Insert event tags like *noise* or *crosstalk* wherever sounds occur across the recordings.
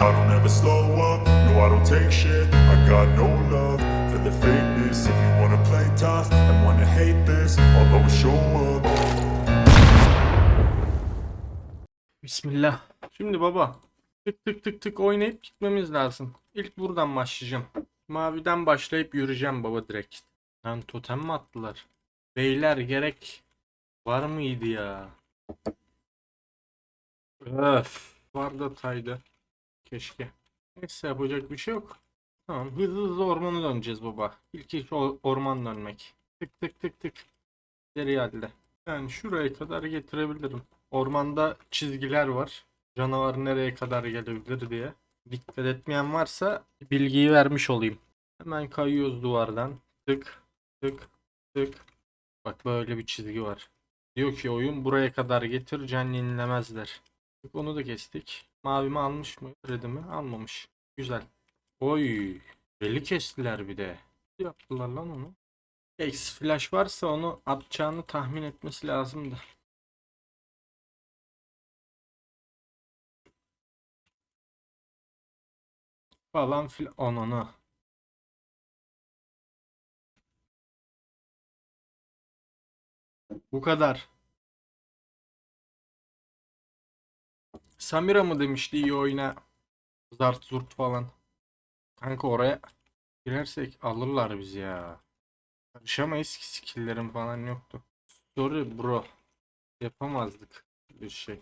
I don't ever slow up, no I don't take shit I got no love for the fakeness If you wanna play tough and wanna hate this I'll always show up Bismillah. Şimdi baba tık tık tık tık oynayıp gitmemiz lazım. İlk buradan başlayacağım. Maviden başlayıp yürüyeceğim baba direkt. Lan totem mi attılar? Beyler gerek var mıydı ya? Öf. Var da taydı. Keşke. Neyse yapacak bir şey yok. Tamam hızlı hızlı ormana döneceğiz baba. İlk iş orman dönmek. Tık tık tık tık. Geri halde. Yani şuraya kadar getirebilirim. Ormanda çizgiler var. Canavar nereye kadar gelebilir diye. Dikkat etmeyen varsa bilgiyi vermiş olayım. Hemen kayıyoruz duvardan. Tık tık tık. Bak böyle bir çizgi var. Diyor ki oyun buraya kadar getir can yenilemezler. Onu da kestik. Mavimi almış mı? Redimi almamış. Güzel. Oy. Beli kestiler bir de. Yaptılar lan onu. X flash varsa onu atacağını tahmin etmesi lazımdı. Falan filan. Ananı. Bu kadar. Samira mı demişti iyi oyna. Zart zurt falan. Kanka oraya girersek alırlar bizi ya. Karışamayız ki skill'lerim falan yoktu. Sorry bro. Yapamazdık bir şey.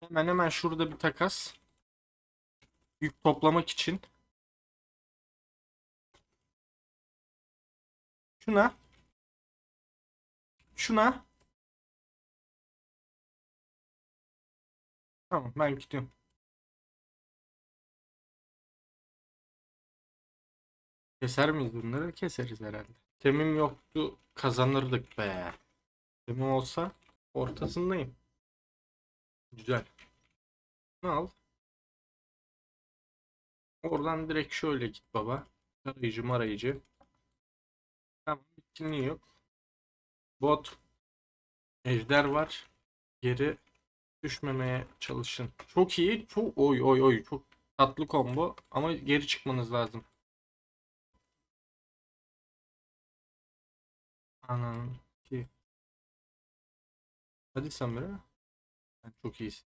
Hemen hemen şurada bir takas. Yük toplamak için. Şuna. Şuna. Tamam ben gidiyorum. Keser miyiz bunları? Keseriz herhalde. Temim yoktu kazanırdık be. Temim olsa ortasındayım. Güzel. Ne al? Oradan direkt şöyle git baba. Arayıcı marayıcı. Tamam bitkinliği yok. Bot. Ejder var. Geri düşmemeye çalışın. Çok iyi. Çok oy oy oy. Çok tatlı combo. Ama geri çıkmanız lazım. Anam ki. Hadi Samira. Çok iyisin.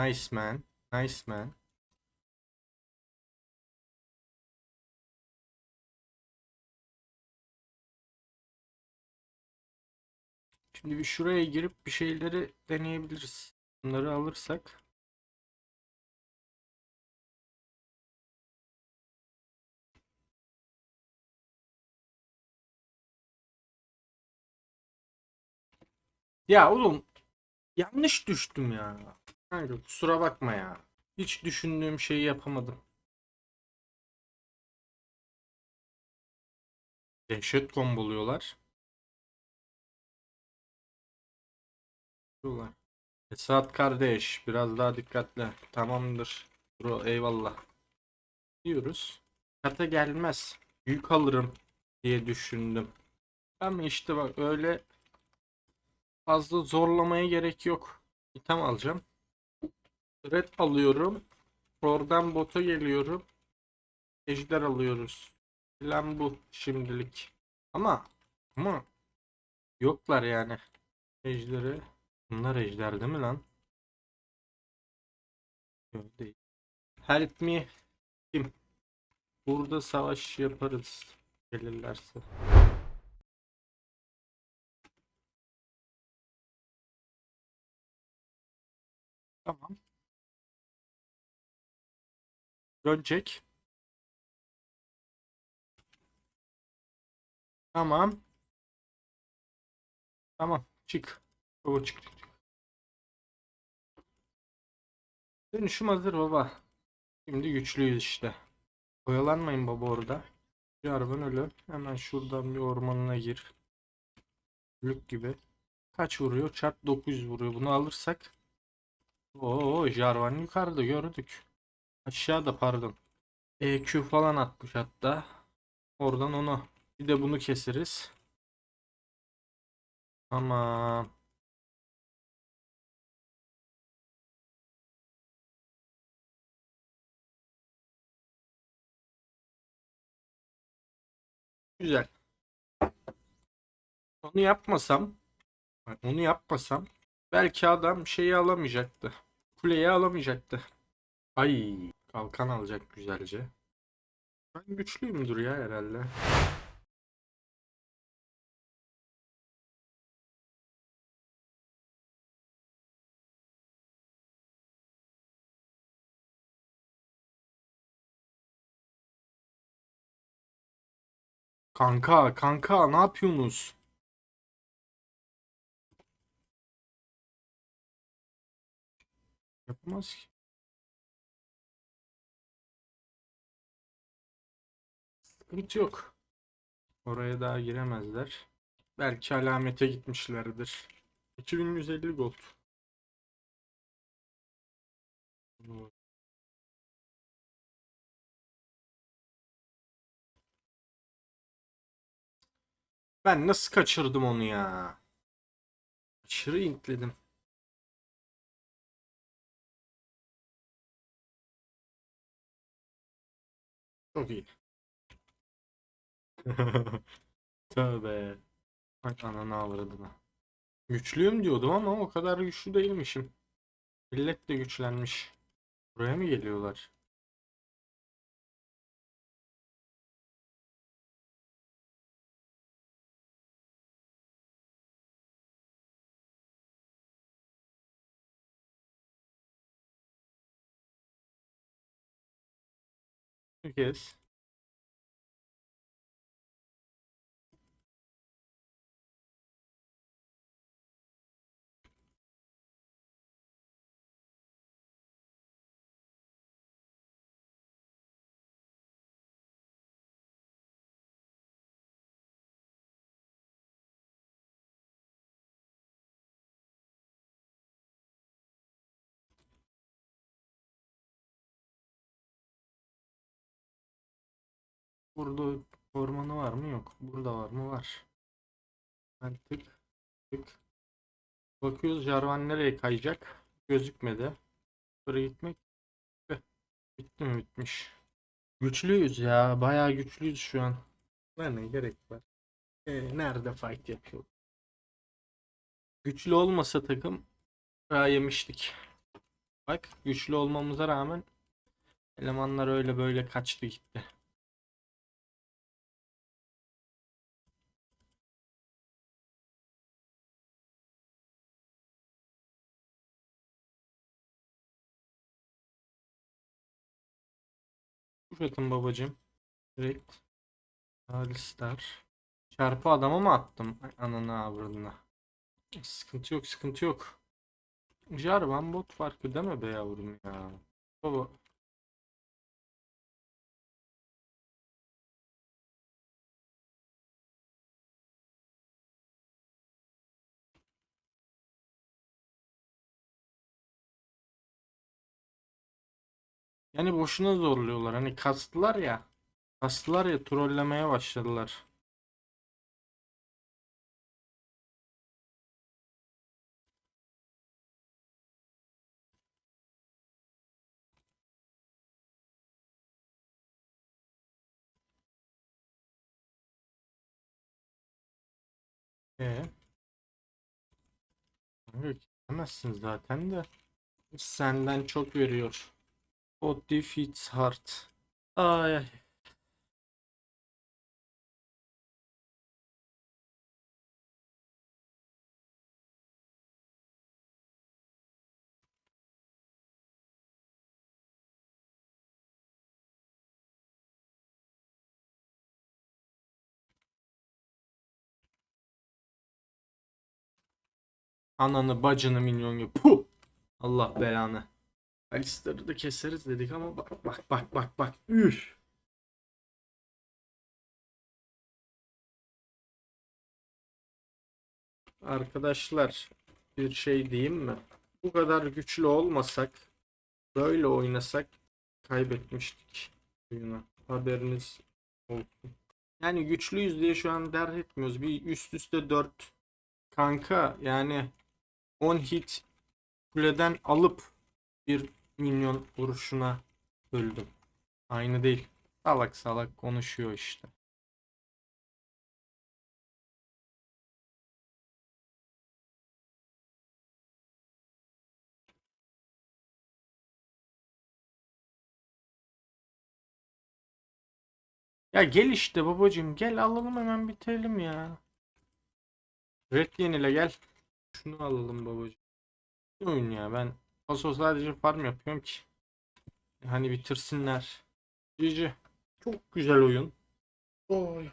Nice man. Nice man. Şimdi bir şuraya girip bir şeyleri deneyebiliriz. Bunları alırsak. Ya oğlum yanlış düştüm ya. Kanka kusura bakma ya. Hiç düşündüğüm şeyi yapamadım. Dehşet komboluyorlar. Diyorlar. Esat kardeş biraz daha dikkatli. Tamamdır. Bro eyvallah. Diyoruz. Kata gelmez. Yük alırım diye düşündüm. Ama işte bak öyle fazla zorlamaya gerek yok. İtem alacağım. Red alıyorum. Oradan bota geliyorum. Ejder alıyoruz. Plan bu şimdilik. Ama ama yoklar yani. Ejderi. Bunlar ejder değil mi lan? Yok değil. Help me. Kim? Burada savaş yaparız. Gelirlerse. Tamam. Dönecek. Tamam. Tamam. Çık. Baba çık. Dönüşüm hazır baba. Şimdi güçlüyüz işte. Oyalanmayın baba orada. Jarvan ölü. Hemen şuradan bir ormanına gir. Lük gibi. Kaç vuruyor? Çarp 900 vuruyor. Bunu alırsak. Oo Jarvan yukarıda gördük. Aşağıda pardon. EQ falan atmış hatta. Oradan onu. Bir de bunu keseriz. Ama güzel. Onu yapmasam, onu yapmasam belki adam şeyi alamayacaktı. Kuleyi alamayacaktı. Ay, kalkan alacak güzelce. Ben güçlüyümdür ya herhalde. Kanka, kanka ne yapıyorsunuz? Yapamaz ki. Sıkıntı yok. Oraya daha giremezler. Belki alamete gitmişlerdir. 2150 gold. Ben nasıl kaçırdım onu ya? Aşırı intledim. Çok iyi. *laughs* Tövbe. Ay ananı avradına. Güçlüyüm diyordum ama o kadar güçlü değilmişim. Millet de güçlenmiş. Buraya mı geliyorlar? Kes. Burada ormanı var mı? Yok. Burada var mı? Var. Ben tık tık. Bakıyoruz Jarvan nereye kayacak? Gözükmedi. Buraya gitmek. Bitti mi? Bitmiş. Güçlüyüz ya. Bayağı güçlüyüz şu an. Ne ne gerek var? Ee, nerede fight yapıyor? Güçlü olmasa takım daha yemiştik. Bak güçlü olmamıza rağmen elemanlar öyle böyle kaçtı gitti. Kuşatın babacım. Direkt. Alistar. Çarpı adama mı attım? Ananı avradına. Sıkıntı yok sıkıntı yok. Jarvan bot farkı deme be yavrum ya. Baba. Yani boşuna zorluyorlar. Hani kastılar ya. Kastılar ya trollemeye başladılar. Ee? Kanka zaten de. Senden çok veriyor. O defeats heart. Ay ay. Ananı bacını minyon gibi. Puh! Allah belanı. Alistar'ı da keseriz dedik ama bak bak bak bak bak. Üf. Arkadaşlar bir şey diyeyim mi? Bu kadar güçlü olmasak böyle oynasak kaybetmiştik oyunu. Haberiniz olsun. Yani güçlüyüz diye şu an dert etmiyoruz. Bir üst üste 4 kanka yani 10 hit kuleden alıp bir minyon vuruşuna öldüm. Aynı değil. Salak salak konuşuyor işte. Ya gel işte babacığım gel alalım hemen bitirelim ya. Red yenile gel. Şunu alalım babacığım. Ne oyun ya ben paso sadece farm yapıyorum ki. Hani bitirsinler. GG. Çok güzel oyun. Oy.